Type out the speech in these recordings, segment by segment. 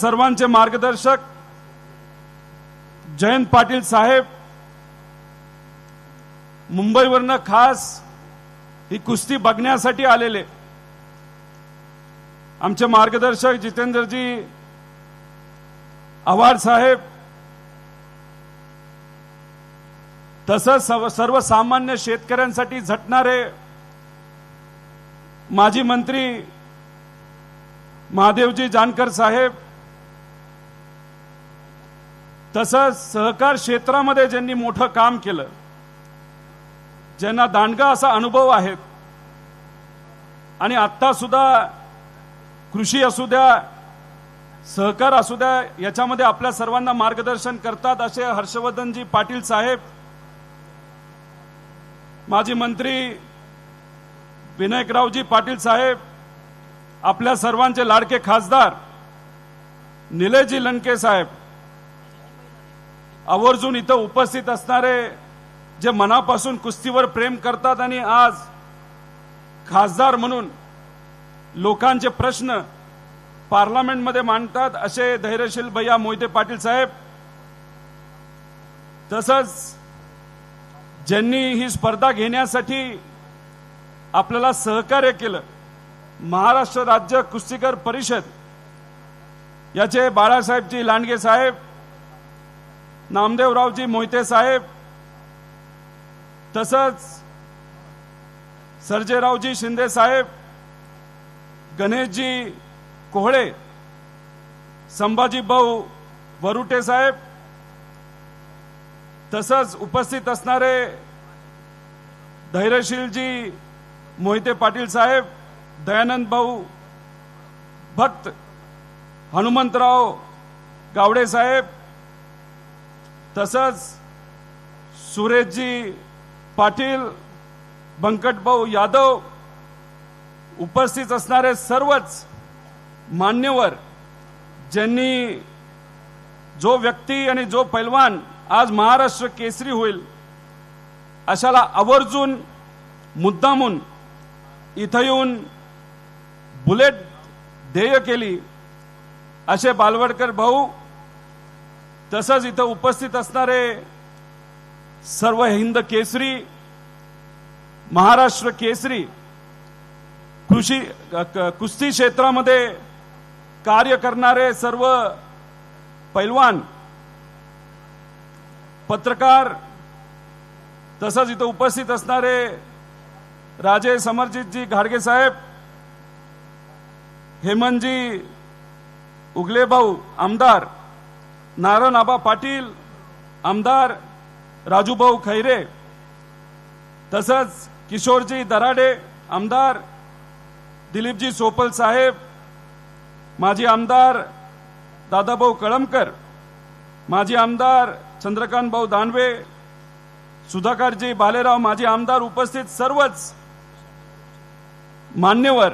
सर्वांचे मार्गदर्शक जयंत पाटील साहेब मुंबईवरनं खास ही कुस्ती बघण्यासाठी आलेले. आमचे मार्गदर्शक जितेंद्रजी आव्हाड साहेब तसंच सर्व- सर्वसामान्य शेतकऱ्यांसाठी झटणारे माजी मंत्री महादेवजी जानकर साहेब तसंच सहकार क्षेत्रामध्ये ज्यांनी मोठं काम केलं ज्यांना दांडगा असा अनुभव आहेत आणि आत्ता सुद्धा कृषी असू द्या सहकार असू द्या याच्यामध्ये आपल्या सर्वांना मार्गदर्शन करतात असे हर्षवर्धनजी पाटील साहेब माजी मंत्री विनायकरावजी पाटील साहेब आपल्या सर्वांचे लाडके खासदार निलेजी लंके साहेब आवर्जून इथं उपस्थित असणारे जे मनापासून कुस्तीवर प्रेम करतात आणि आज खासदार म्हणून लोकांचे प्रश्न पार्लमेंटमध्ये मांडतात असे धैर्यशील भैया मोहिते पाटील साहेब. तसंच ज्यांनी ही स्पर्धा घेण्यासाठी आपल्याला सहकार्य केलं महाराष्ट्र राज्य कुस्तीकर परिषद याचे बाळासाहेबजी लांडगे साहेब नामदेवरावजी मोहिते साहेब तसंच सर्जेरावजी शिंदे साहेब गणेशजी कोहळे संभाजी भाऊ वरुटे साहेब तसंच उपस्थित असणारे धैर्यशीलजी मोहिते पाटील साहेब दयानंद भाऊ भक्त हनुमंतराव गावडे साहेब तसंच सुरेशजी पाटील बंकटभाऊ यादव उपस्थित असणारे सर्वच मान्यवर ज्यांनी जो व्यक्ती आणि जो पैलवान आज महाराष्ट्र केसरी होईल अशाला आवर्जून मुद्दामून इथं येऊन बुलेट ध्येय केली. असे बालवडकर भाऊ तसंच इथं उपस्थित असणारे सर्व हिंद केसरी महाराष्ट्र केसरी कृषी कुस्ती क्षेत्रामध्ये कार्य करणारे सर्व पैलवान पत्रकार तसंच इथं उपस्थित असणारे राजे समरजितजी घाडगे साहेब हेमंतजी उगले भाऊ आमदार नारायण आबा पाटील आमदार राजूभाऊ खैरे तसंच किशोरजी दराडे आमदार दिलीपजी सोपल साहेब माजी आमदार दादाभाऊ कळमकर माजी आमदार चंद्रकांत भाऊ दानवे सुधाकरजी भालेराव माजी आमदार उपस्थित सर्वच मान्यवर.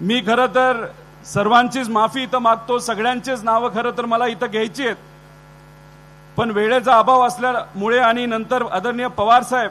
मी खरं तर सर्वांचीच माफी इथं मागतो सगळ्यांचीच नावं खरं तर मला इथं घ्यायची आहेत. पण वेळेचा अभाव असल्यामुळे आणि नंतर आदरणीय पवार साहेब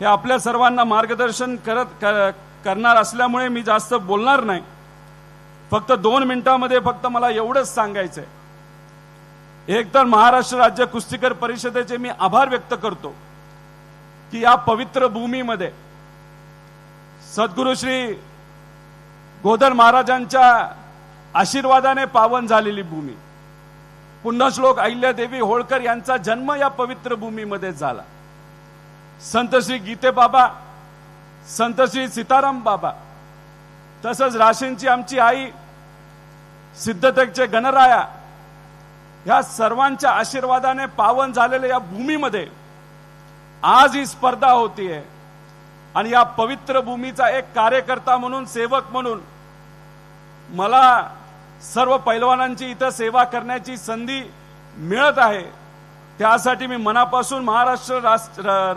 हे आपल्या सर्वांना मार्गदर्शन करत क- करणार असल्यामुळे मी जास्त बोलणार नाही. फक्त दोन मिनिटांमध्ये फक्त मला एवढंच सांगायचंय. एक तर महाराष्ट्र राज्य कुस्तीकर परिषदेचे मी आभार व्यक्त करतो की या पवित्र भूमीमध्ये सद्गुरु श्री गोधर महाराजांच्या आशीर्वादाने पावन झालेली भूमी. पुण्यश्लोक अहिल्यादेवी होळकर यांचा जन्म या पवित्र भूमीमध्ये झाला. संत श्री गीते बाबा संत श्री सीताराम बाबा तसंच राशींची आमची आई सिद्धतेचे गणराया ह्या सर्वांच्या आशीर्वादाने पावन झालेल्या या भूमीमध्ये आज ही स्पर्धा होतीये. आणि या पवित्र भूमीचा एक कार्यकर्ता म्हणून सेवक म्हणून मला सर्व पैलवानांची इथं सेवा करण्याची संधी मिळत आहे. त्यासाठी मी मनापासून महाराष्ट्र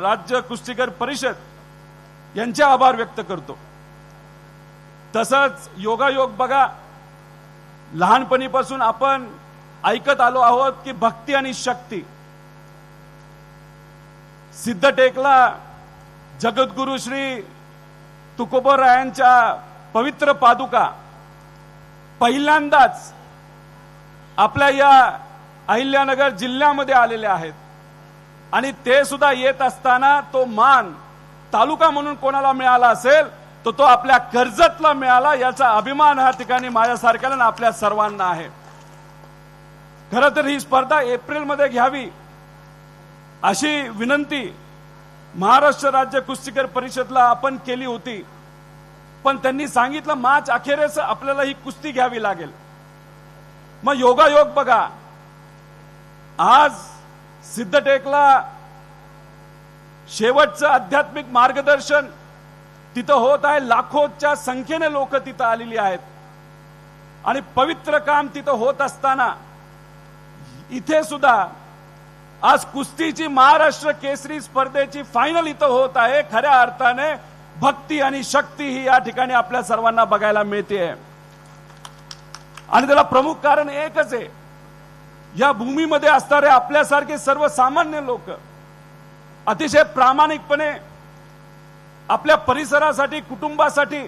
राज्य कुस्तीकर परिषद यांचे आभार व्यक्त करतो. तसंच योगायोग बघा लहानपणीपासून आपण ऐकत आलो आहोत की भक्ती आणि शक्ती. सिद्धटेकला जगद्गुरु श्री तुकोबरायांच्या पवित्र पादुका. पहिल्यांदाच आपल्या या अहिल्यानगर जिल्ह्यामध्ये आलेले आहेत. आणि ते सुद्धा येत असताना तो मान तालुका म्हणून कोणाला मिळाला असेल तर तो आपल्या कर्जतला मिळाला याचा अभिमान ह्या ठिकाणी माझ्यासारख्याला आणि आपल्या सर्वांना आहे. खर तर ही स्पर्धा एप्रिलमध्ये घ्यावी अशी विनंती महाराष्ट्र राज्य कुस्तीकर परिषदला आपण केली होती. पण त्यांनी सांगितलं मार्च अखेरच आपल्याला ही कुस्ती घ्यावी लागेल. मग योगायोग बघा. आज सिद्धटेकला शेवटचं आध्यात्मिक मार्गदर्शन तिथं होत आहे. लाखोच्या संख्येने लोक तिथं आलेली आहेत. आणि पवित्र काम तिथं होत असताना इथे सुद्धा आज कुस्तीची महाराष्ट्र केसरी स्पर्धेची फायनल इथं होत आहे. खऱ्या अर्थाने भक्ती आणि शक्ती ही या ठिकाणी आपल्या सर्वांना बघायला मिळते आणि त्याला प्रमुख कारण एकच आहे. या भूमीमध्ये असणारे आपल्यासारखे सर्वसामान्य लोक अतिशय प्रामाणिकपणे आपल्या परिसरासाठी कुटुंबासाठी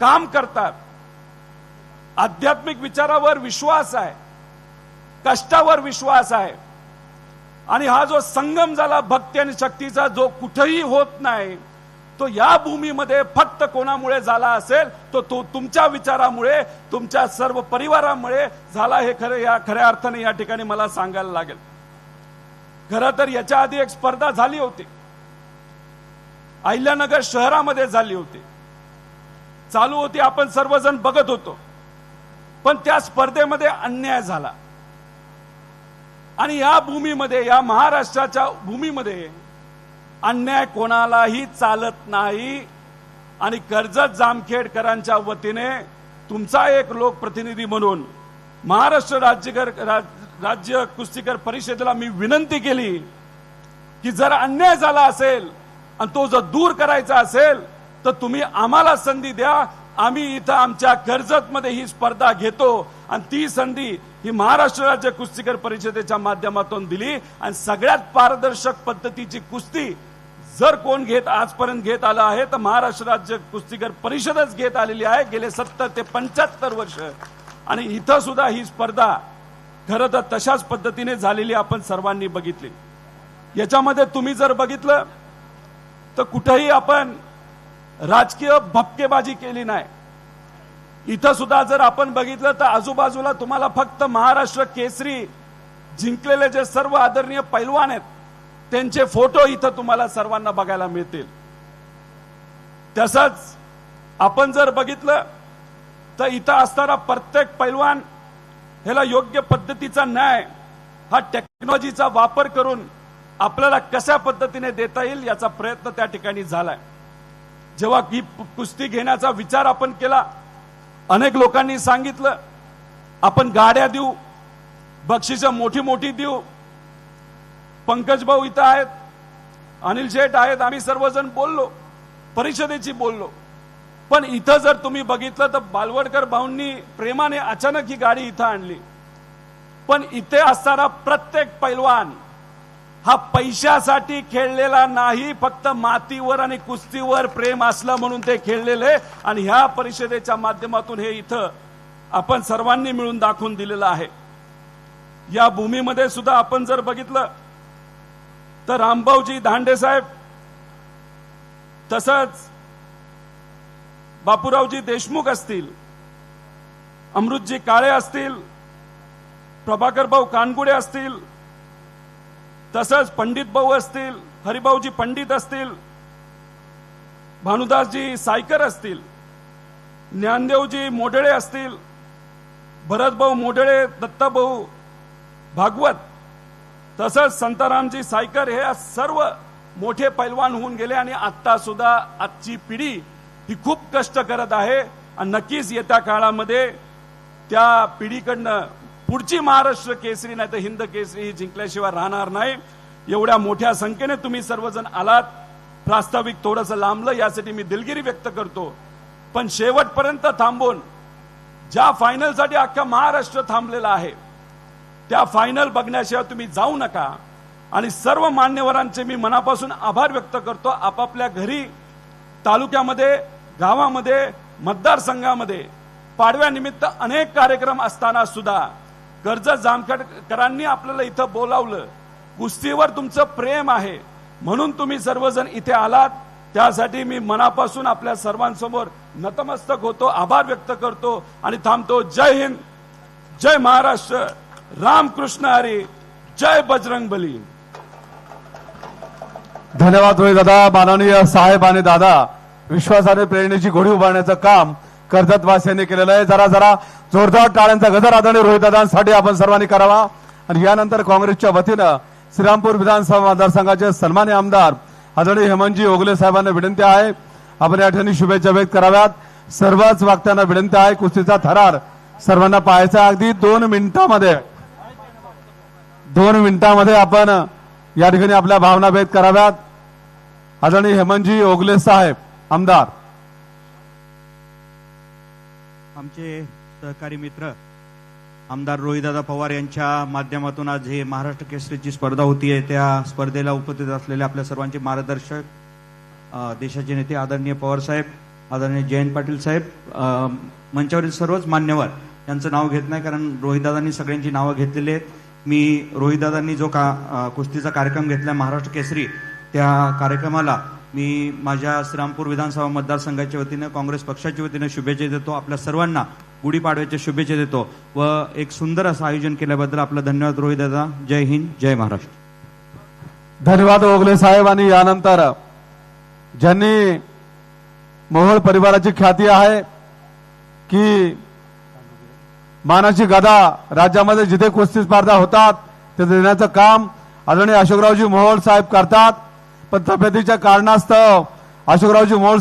काम करतात. आध्यात्मिक विचारावर विश्वास आहे. कष्टावर विश्वास आहे. आणि हा जो संगम झाला भक्ती आणि शक्तीचा जो कुठेही होत नाही तो या भूमीमध्ये फक्त कोणामुळे झाला असेल तो तो तुमच्या विचारामुळे तुमच्या सर्व परिवारामुळे झाला हे खरं या खऱ्या अर्थाने या ठिकाणी मला सांगायला लागेल. खरं तर याच्या आधी एक स्पर्धा झाली होती. अहिल्यानगर शहरामध्ये झाली होती. चालू होती आपण सर्वजण बघत होतो. पण त्या स्पर्धेमध्ये अन्याय झाला. आणि या भूमीमध्ये या महाराष्ट्राच्या भूमीमध्ये अन्याय कोणालाही चालत नाही आणि कर्जत जामखेडकरांच्या वतीने तुमचा एक लोकप्रतिनिधी म्हणून महाराष्ट्र राज्यकर राज- राज्य कुस्तीकर परिषदेला मी विनंती केली की जर अन्याय झाला असेल आणि तो जर दूर करायचा असेल तर तुम्ही आम्हाला संधी द्या. आम्ही इथं आमच्या कर्जतमध्ये ही स्पर्धा घेतो आणि ती संधी ही महाराष्ट्र राज्य कुस्तीकर परिषदेच्या माध्यमातून दिली आणि सगळ्यात पारदर्शक पद्धतीची कुस्ती जर कोण घेत आजपर्यंत घेत आलं आहे तर महाराष्ट्र राज्य कुस्तीकर परिषदच घेत आलेली आहे. गेले सत्तर ते पंच्याहत्तर वर्ष. आणि इथं सुद्धा ही स्पर्धा खरं तर तशाच पद्धतीने झालेली आपण सर्वांनी बघितली. याच्यामध्ये तुम्ही जर बघितलं तर कुठेही आपण राजकीय भपकेबाजी केली नाही. इथं सुद्धा जर आपण बघितलं तर आजूबाजूला तुम्हाला फक्त महाराष्ट्र केसरी जिंकलेले जे सर्व आदरणीय पैलवान आहेत त्यांचे फोटो इथं तुम्हाला सर्वांना बघायला मिळतील. तसंच आपण जर बघितलं तर इथं असणारा प्रत्येक पैलवान ह्याला योग्य पद्धतीचा न्याय हा टेक्नॉलॉजीचा वापर करून आपल्याला कशा पद्धतीने देता येईल याचा प्रयत्न त्या ठिकाणी झालाय. जेव्हा ही कुस्ती घेण्याचा विचार आपण केला अनेक लोकांनी सांगितलं आपण गाड्या देऊ बक्षिसं मोठी मोठी देऊ. पंकज भाऊ इथं आहेत अनिल शेठ आहेत आम्ही सर्वजण बोललो परिषदेची बोललो. पण इथं जर तुम्ही बघितलं तर बालवडकर भाऊंनी प्रेमाने अचानक ही गाडी इथं आणली. पण इथे असणारा प्रत्येक पैलवान हा पैशासाठी खेळलेला नाही फक्त मातीवर आणि कुस्तीवर प्रेम असलं म्हणून ते खेळलेले. आणि ह्या परिषदेच्या माध्यमातून हे इथं आपण सर्वांनी मिळून दाखवून दिलेलं आहे. या भूमीमध्ये सुद्धा आपण जर बघितलं तर रामभाऊजी धांडे साहेब तसंच बापूरावजी देशमुख असतील अमृतजी काळे असतील प्रभाकर भाऊ कानगुडे असतील तसंच पंडित भाऊ असतील हरिभाऊजी पंडित असतील भानुदासजी सायकर असतील ज्ञानदेवजी मोडळे असतील भरतभाऊ मोडळे दत्ताभाऊ भागवत तसंच संतारामजी सायकर हे सर्व मोठे पैलवान होऊन गेले आणि आत्ता सुद्धा आजची पिढी ही खूप कष्ट करत आहे. आणि नक्कीच येत्या काळामध्ये त्या पिढीकडनं पुढची महाराष्ट्र केसरी नाही तर हिंद केसरी ही जिंकल्याशिवाय राहणार नाही. एवढ्या मोठ्या संख्येने तुम्ही सर्वजण आलात. प्रास्ताविक थोडंसं लांबलं यासाठी मी दिलगिरी व्यक्त करतो. पण शेवटपर्यंत थांबून ज्या फायनलसाठी अख्खा महाराष्ट्र थांबलेला आहे त्या फायनल बघण्याशिवाय तुम्ही जाऊ नका. आणि सर्व मान्यवरांचे मी मनापासून आभार व्यक्त करतो. आपापल्या घरी तालुक्यामध्ये गावामध्ये मतदारसंघामध्ये पाडव्यानिमित्त अनेक कार्यक्रम असताना सुद्धा कर्ज जामखेडकरांनी आपल्याला इथं बोलावलं. कुस्तीवर तुमचं प्रेम आहे. म्हणून तुम्ही सर्वजण इथे आलात. त्यासाठी मी मनापासून आपल्या सर्वांसमोर नतमस्तक होतो आभार व्यक्त करतो आणि थांबतो. जय हिंद जय महाराष्ट्र. रामकृष्ण हरी जय बजरंग बली. धन्यवाद दादा माननीय साहेब आणि दादा. विश्वासाने प्रेरणेची घोडी उभारण्याचं काम कर्जत वासियांनी केलेलं आहे. जरा जरा जोरदार टाळ्यांचा गजर आदरणीय रोहितदादांसाठी आपण सर्वांनी करावा. आणि यानंतर काँग्रेसच्या वतीनं श्रीरामपूर विधानसभा मतदारसंघाचे सन्मान्य आमदार आदरणीय हेमंतजी ओगले साहेबांना विनंती आहे. आपण या ठिकाणी शुभेच्छा व्यक्त कराव्यात. सर्वच वक्त्यांना विनंती आहे. कुस्तीचा थरार सर्वांना पाहायचा अगदी दोन मिनिटांमध्ये दोन मिनिटांमध्ये आपण या ठिकाणी आपल्या भावना व्यक्त कराव्यात. आदरणीय हेमंतजी ओगले साहेब आमदार. आमचे सहकारी मित्र आमदार रोहिदादा पवार यांच्या माध्यमातून आज हे महाराष्ट्र केसरीची स्पर्धा होतीये. त्या स्पर्धेला उपस्थित असलेले आपल्या सर्वांचे मार्गदर्शक देशाचे नेते आदरणीय पवार साहेब आदरणीय जयंत पाटील साहेब मंचावरील सर्वच मान्यवर यांचं नाव घेत नाही कारण रोहितदादांनी सगळ्यांची नावं घेतलेली आहेत. मी रोहितदादांनी जो का कुस्तीचा कार्यक्रम घेतला महाराष्ट्र केसरी त्या कार्यक्रमाला मी माझ्या श्रीरामपूर विधानसभा मतदारसंघाच्या वतीनं काँग्रेस पक्षाच्या वतीनं शुभेच्छा देतो. आपल्या सर्वांना गुढीपाडव्याच्या शुभेच्छा देतो व एक सुंदर असं आयोजन केल्याबद्दल आपला धन्यवाद रोहितदादा जय हिंद जय महाराष्ट्र. धन्यवाद ओगले साहेब आणि यानंतर ज्यांनी मोहोळ परिवाराची ख्याती आहे की मानाची गदा राज्यामध्ये जिथे कुस्ती स्पर्धा होतात ते देण्याचं काम आदरणीय अशोकरावजी मोहोळ साहेब करतात. पण तब्येतीच्या कारणास्तव अशोकरावजी मोळ